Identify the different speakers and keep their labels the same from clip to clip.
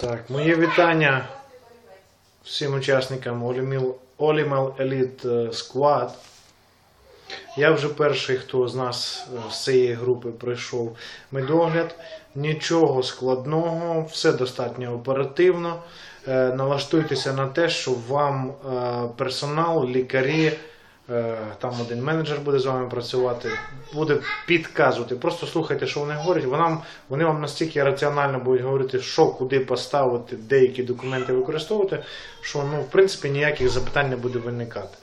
Speaker 1: Так, моє вітання всім учасникам Олімел Еліт Squad. Я вже перший, хто з нас е, з цієї групи пройшов медогляд. Нічого складного, все достатньо оперативно. Е, Налаштуйтеся на те, що вам е, персонал, лікарі, там один менеджер буде з вами працювати, буде підказувати. Просто слухайте, що вони говорять. Вона, вони вам настільки раціонально будуть говорити, що куди поставити, деякі документи використовувати, що ну, в принципі ніяких запитань не буде виникати.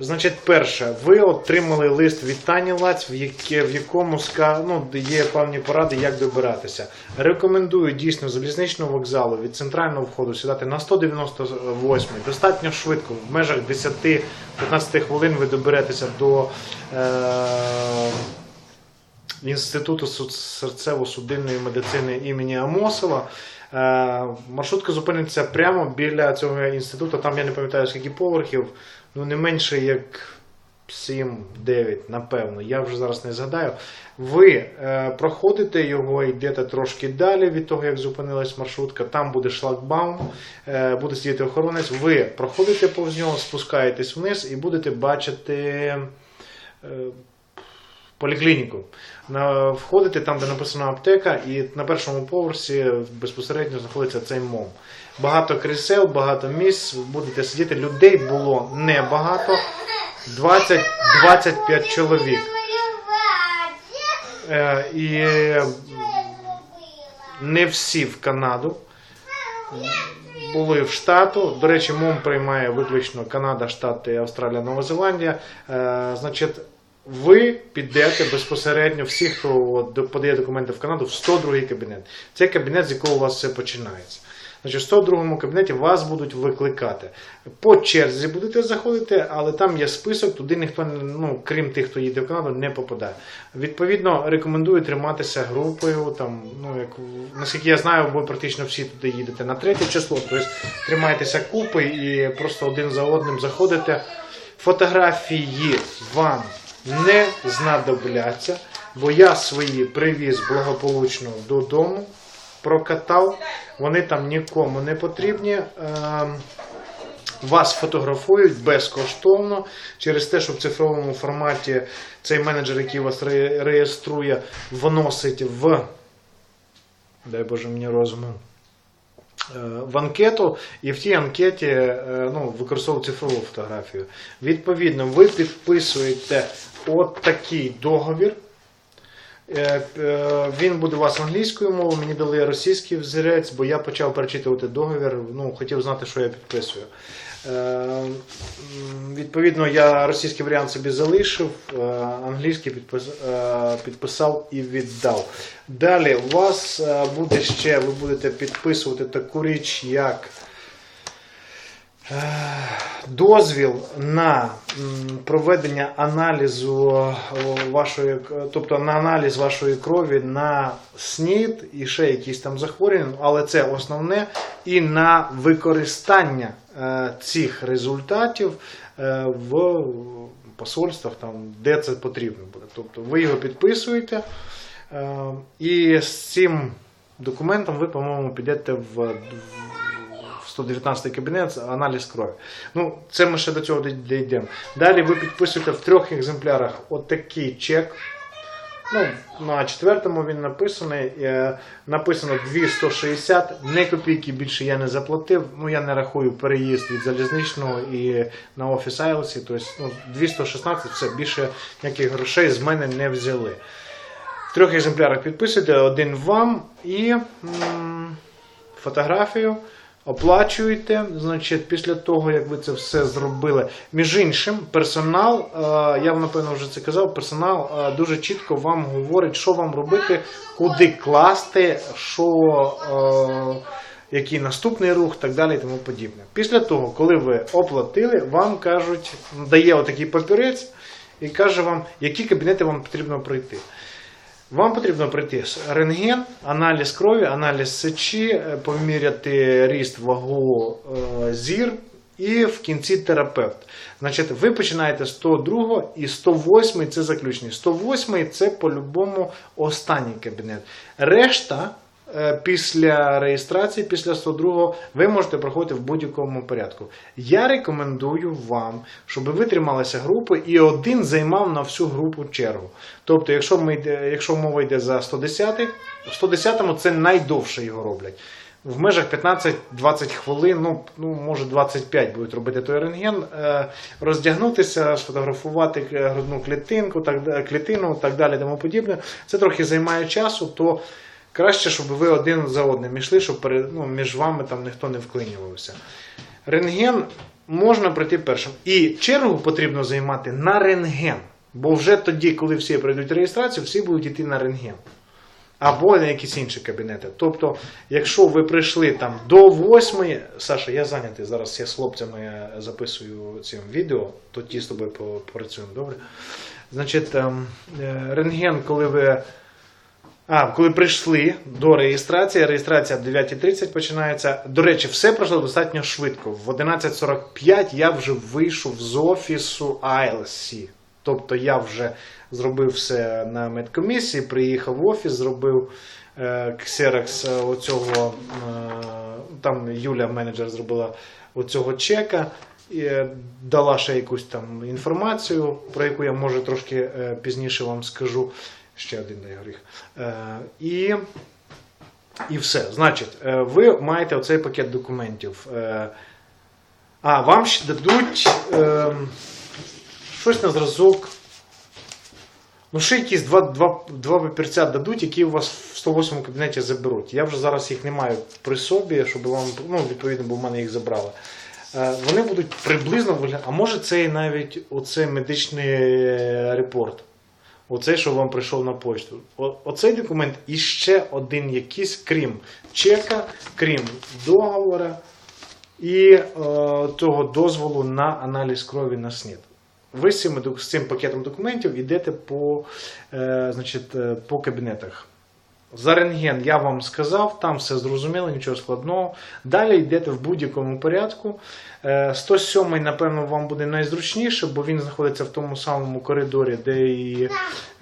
Speaker 1: Значить, перше, ви отримали лист від Тані Лаць, в, яке, в якому ну, є певні поради, як добиратися. Рекомендую дійсно залізничного вокзалу від центрального входу сідати на 198 достатньо швидко, в межах 10-15 хвилин ви доберетеся до е, Інституту серцево-судинної медицини імені Амосова. Е, Маршрутка зупиниться прямо біля цього інституту. Там я не пам'ятаю скільки поверхів, ну не менше як 7-9, напевно. Я вже зараз не згадаю. Ви е, проходите його, йдете трошки далі від того, як зупинилась маршрутка. Там буде шлагбаум, е, буде сидіти охоронець. Ви проходите повз нього, спускаєтесь вниз і будете бачити. е, поліклініку. На, входите там, де написано аптека, і на першому поверсі безпосередньо знаходиться цей МОМ. Багато крісел, багато місць, будете сидіти. Людей було небагато, 20-25 чоловік. Е, і не всі в Канаду. Були в штату. До речі, МОМ приймає виключно Канада, Штати, Австралія, Нова Зеландія. Е, значить, ви підете безпосередньо, всі, хто подає документи в Канаду, в 102 кабінет. Це кабінет, з якого у вас все починається. Значить, в 102 кабінеті вас будуть викликати. По черзі будете заходити, але там є список, туди ніхто, ну, крім тих, хто їде в Канаду, не попадає. Відповідно, рекомендую триматися групою. Там, ну, як, наскільки я знаю, ви практично всі туди їдете на третє число, тобто тримайтеся купи і просто один за одним заходите. Фотографії вам не знадобляться, бо я свої привіз благополучно додому, прокатав, вони там нікому не потрібні. Ем, Вас фотографують безкоштовно через те, що в цифровому форматі цей менеджер, який вас реєструє, вносить в дай Боже мені розуму. е, В анкету, і в тій анкеті е, ну, використовують цифрову фотографію. Відповідно, ви підписуєте от такий договір. Е, е, Він буде у вас англійською мовою, мені дали російський взірець, бо я почав перечитувати договір, ну, хотів знати, що я підписую. Е, Відповідно, я російський варіант собі залишив, англійський підписав і віддав. Далі у вас буде ще, ви будете підписувати таку річ, як дозвіл на проведення аналізу вашої, тобто на аналіз вашої крові на СНІД і ще якісь там захворювання, але це основне, і на використання е, цих результатів е, в посольствах, там, де це потрібно буде. Тобто ви його підписуєте, е, і з цим документом ви, по-моєму, підете в 119 кабінет аналіз крові. Ну, це ми ще до цього дійдемо. Далі ви підписуєте в трьох екземплярах отакий чек. Ну, на четвертому він написаний. Е, написано 260, не копійки більше я не заплатив. Ну, я не рахую переїзд від залізничного і на офіс Айлсі. Тобто, ну, 216 все більше ніяких грошей з мене не взяли. В трьох екземплярах підписуйте, один вам і м, фотографію. Оплачуєте, значить, після того, як ви це все зробили. Між іншим, персонал, е, я напевно вже це казав, персонал е, дуже чітко вам говорить, що вам робити, куди класти, що, е, який наступний рух, так далі і тому подібне. Після того, коли ви оплатили, вам кажуть, дає отакий папірець і каже вам, які кабінети вам потрібно пройти. Вам потрібно пройти рентген, аналіз крові, аналіз сечі, е, поміряти ріст, вагу, е, зір і в кінці терапевт. Значить, ви починаєте з 102 і 108 це заключний. 108 це по-любому останній кабінет. Решта після реєстрації, після 102 ви можете проходити в будь-якому порядку. Я рекомендую вам, щоб ви трималися групи і один займав на всю групу чергу. Тобто, якщо, ми якщо мова йде за 110, в 110-му це найдовше його роблять. В межах 15-20 хвилин, ну, ну може 25 будуть робити той рентген, е, роздягнутися, сфотографувати е, грудну клітинку, так, клітину, так далі, тому подібне. Це трохи займає часу, то краще, щоб ви один за одним йшли, щоб пере- ну, між вами там ніхто не вклинювався. Рентген можна пройти першим. І чергу потрібно займати на рентген. Бо вже тоді, коли всі пройдуть реєстрацію, всі будуть йти на рентген. Або на якісь інші кабінети. Тобто, якщо ви прийшли там до восьмої, Саша, я зайнятий зараз я з хлопцями записую цим відео, то ті з тобою попрацюємо, добре? Значить, ем, е, рентген, коли ви. А, коли прийшли до реєстрації, реєстрація в 9.30 починається. До речі, все пройшло достатньо швидко. В 11.45 я вже вийшов з офісу ILC. Тобто я вже зробив все на медкомісії, приїхав в офіс, зробив е, ксерокс е, оцього, е, там Юля, менеджер, зробила оцього чека. І е, дала ще якусь там інформацію, про яку я може трошки е, пізніше вам скажу. Ще один дай горіх. Е, і, і все. Значить, е, ви маєте оцей пакет документів. Е, а, вам ще дадуть щось на зразок. Ну, ще якісь два, два, два папірця дадуть, які у вас в 108 кабінеті заберуть. Я вже зараз їх не маю при собі, щоб вам, ну, відповідно, бо в мене їх забрали. Вони будуть приблизно виглядати, а може це і навіть оце медичний репорт. Оцей, що вам прийшов на почту. О- Оцей документ і ще один якийсь, крім чека, крім договора і е, того дозволу на аналіз крові на СНІД. Ви з цим, з цим пакетом документів йдете по, е, значить, е, по кабінетах. За рентген я вам сказав, там все зрозуміло, нічого складного. Далі йдете в будь-якому порядку. Е, 107 напевно, вам буде найзручніше, бо він знаходиться в тому самому коридорі, де і,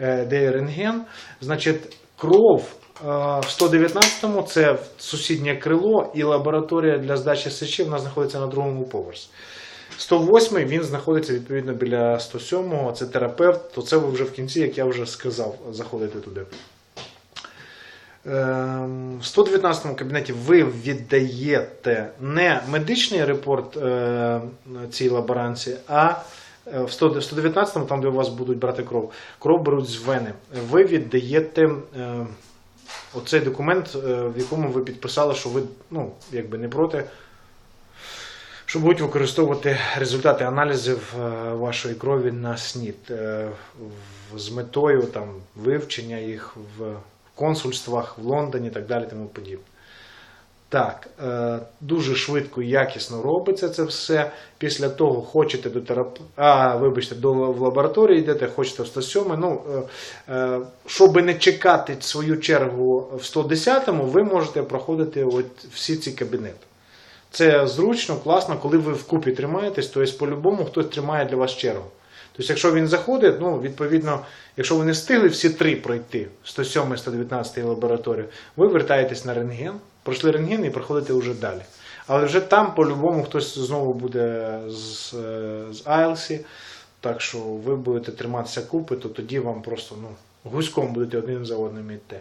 Speaker 1: е, де і рентген. Значить, кров е, в 119-му це сусіднє крило і лабораторія для здачі сечі вона знаходиться на другому поверсі. 108 він знаходиться відповідно біля 107-го, це терапевт, то це ви вже в кінці, як я вже сказав, заходите туди. Ем, В 119 кабінеті ви віддаєте не медичний репорт е, цій лаборанці, а е, в 100 в 119, там, де у вас будуть брати кров, кров беруть з вени. Ви віддаєте е, оцей документ, в якому ви підписали, що ви ну, якби не проти, що будуть використовувати результати аналізів вашої крові на СНІД з метою там, вивчення їх в консульствах в Лондоні і так далі тому подібне. Так, е, дуже швидко і якісно робиться це все. Після того хочете до терап... а, вибачте, до в лабораторії йдете, хочете в 107. Ну, е, е, щоб не чекати свою чергу в 110-му, ви можете проходити от всі ці кабінети. Це зручно, класно, коли ви вкупі тримаєтесь, тобто по-любому хтось тримає для вас чергу. Тобто, якщо він заходить, ну, відповідно, якщо ви не встигли всі три пройти, 107 119 лабораторію, ви вертаєтесь на рентген, пройшли рентген і проходите вже далі. Але вже там по-любому хтось знову буде з, е, з IELTS, так що ви будете триматися купи, то тоді вам просто ну, гуськом будете один за одним йти.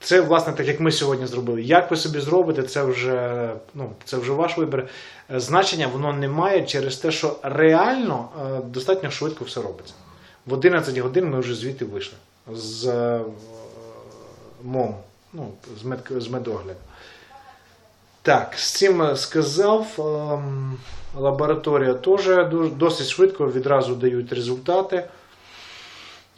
Speaker 1: Це, власне, так як ми сьогодні зробили. Як ви собі зробите, це вже, ну, це вже ваш вибір. Е, Значення воно не має через те, що реально е, достатньо швидко все робиться. В 11 годин ми вже звідти вийшли з е, МОМ, ну, з, мед, з медогляду. Так, з цим сказав. ем, Лабораторія теж досить швидко відразу дають результати.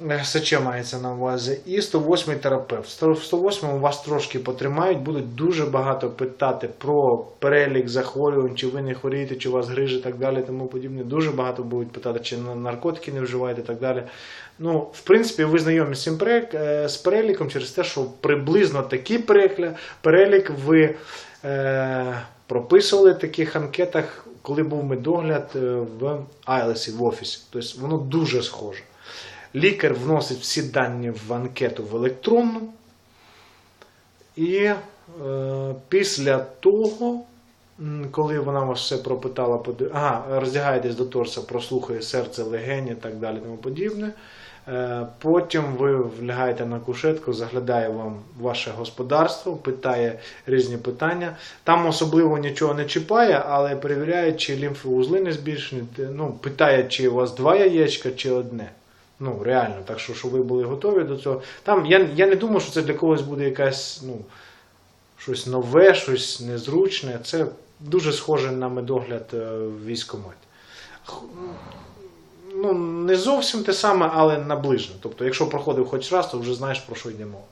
Speaker 1: Е, СЧ мається на увазі. І 108 терапевт. Сто- В 108 у вас трошки потримають, будуть дуже багато питати про перелік захворювань, чи ви не хворієте, чи у вас грижі так далі, тому подібне. Дуже багато будуть питати, чи на- наркотики не вживаєте так далі. Ну, в принципі, ви знайомі з цим е, з переліком через те, що приблизно такий перелік ви е, прописували в таких анкетах, коли був медогляд е, в Айлесі, в офісі. Тобто воно дуже схоже. Лікар вносить всі дані в анкету в електронну, і Е, Після того, коли вона вас все пропитала, поди- ага, роздягаєтесь до торса, прослухає серце, легені і так далі, тому подібне. Е, Потім ви влягаєте на кушетку, заглядає вам ваше господарство, питає різні питання. Там особливо нічого не чіпає, але перевіряє, чи лімфовузли не збільшені. Ну, питає, чи у вас два яєчка, чи одне. Ну, реально, так що, щоб ви були готові до цього. Там я, я не думаю, що це для когось буде якась, ну, щось нове, щось незручне. Це дуже схоже на медогляд е, в військкоматі. Ну, не зовсім те саме, але наближено. Тобто, якщо проходив хоч раз, то вже знаєш, про що йде мова.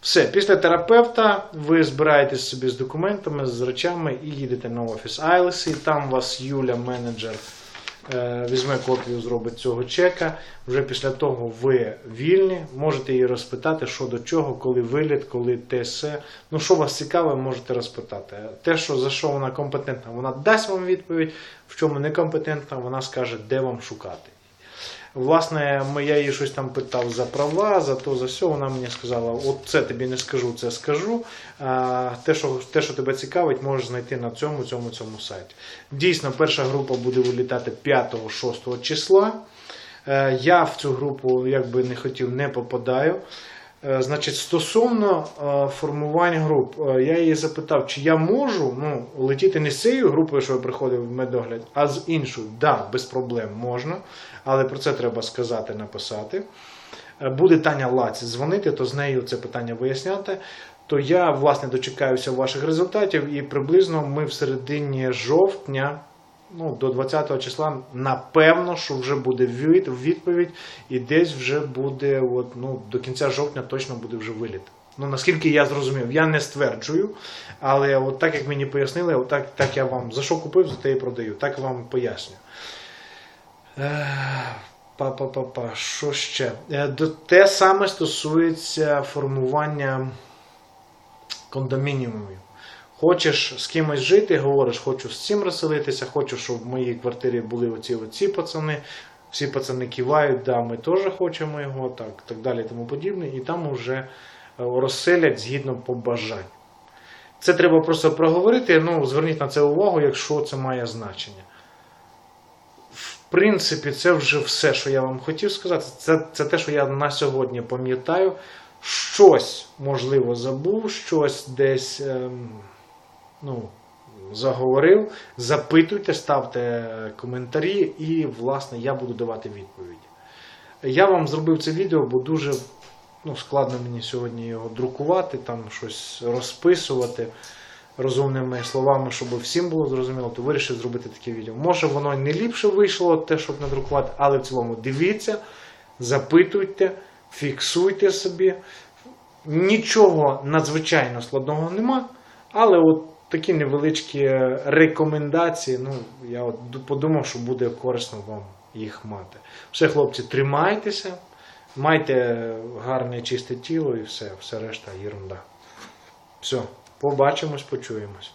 Speaker 1: Все, після терапевта ви збираєтесь собі з документами, з речами і їдете на офіс Айлесі. Там вас Юля, менеджер, візьме копію, зробить цього чека. Вже після того ви вільні, можете її розпитати, що до чого, коли виліт, коли те все. Ну, що вас цікаве, можете розпитати. Те, що за що вона компетентна, вона дасть вам відповідь, в чому некомпетентна, вона скаже, де вам шукати. Власне, я її щось там питав за права, за то, за все. Вона мені сказала: от це тобі не скажу, це скажу. Те, що, те, що тебе цікавить, можеш знайти на цьому, цьому, цьому сайті. Дійсно, перша група буде вилітати 5-6 числа. Е, Я в цю групу, якби не хотів, не попадаю. Е, Значить, стосовно е, формувань груп, е, я її запитав, чи я можу ну, летіти не з цією групою, що я приходив в медогляд, а з іншою. Так, да, без проблем можна, але про це треба сказати, написати. Буде Таня Лаці дзвонити, то з нею це питання виясняти. То я, власне, дочекаюся ваших результатів, і приблизно ми в середині жовтня ну, до 20 числа, напевно, що вже буде відповідь, і десь вже буде, от, ну, до кінця жовтня точно буде вже виліт. Ну, наскільки я зрозумів, я не стверджую, але от так як мені пояснили, от так, так я вам за що купив, за те і продаю. Так вам поясню. Е, Па-па-па-па, що ще? Е, Те саме стосується формування кондомініумів. Хочеш з кимось жити, говориш, хочу з цим розселитися, хочу, щоб в моїй квартирі були оці оці пацани. Всі пацани кивають, да, ми теж хочемо його, так, так далі тому подібне. І там вже е, розселять згідно побажань. Це треба просто проговорити. Ну, зверніть на це увагу, якщо це має значення. В принципі, це вже все, що я вам хотів сказати. Це, це те, що я на сьогодні пам'ятаю. Щось, можливо, забув, щось десь ем, ну, заговорив. Запитуйте, ставте коментарі, і, власне, я буду давати відповіді. Я вам зробив це відео, бо дуже ну, складно мені сьогодні його друкувати, там щось розписувати розумними словами, щоб всім було зрозуміло, то вирішив зробити таке відео. Може, воно не ліпше вийшло, те, щоб надрукувати, але в цілому дивіться, запитуйте, фіксуйте собі. Нічого надзвичайно складного нема, але от такі невеличкі рекомендації. Ну, я от подумав, що буде корисно вам їх мати. Все, хлопці, тримайтеся, майте гарне чисте тіло і все, все решта єрунда. Все, побачимось, почуємось.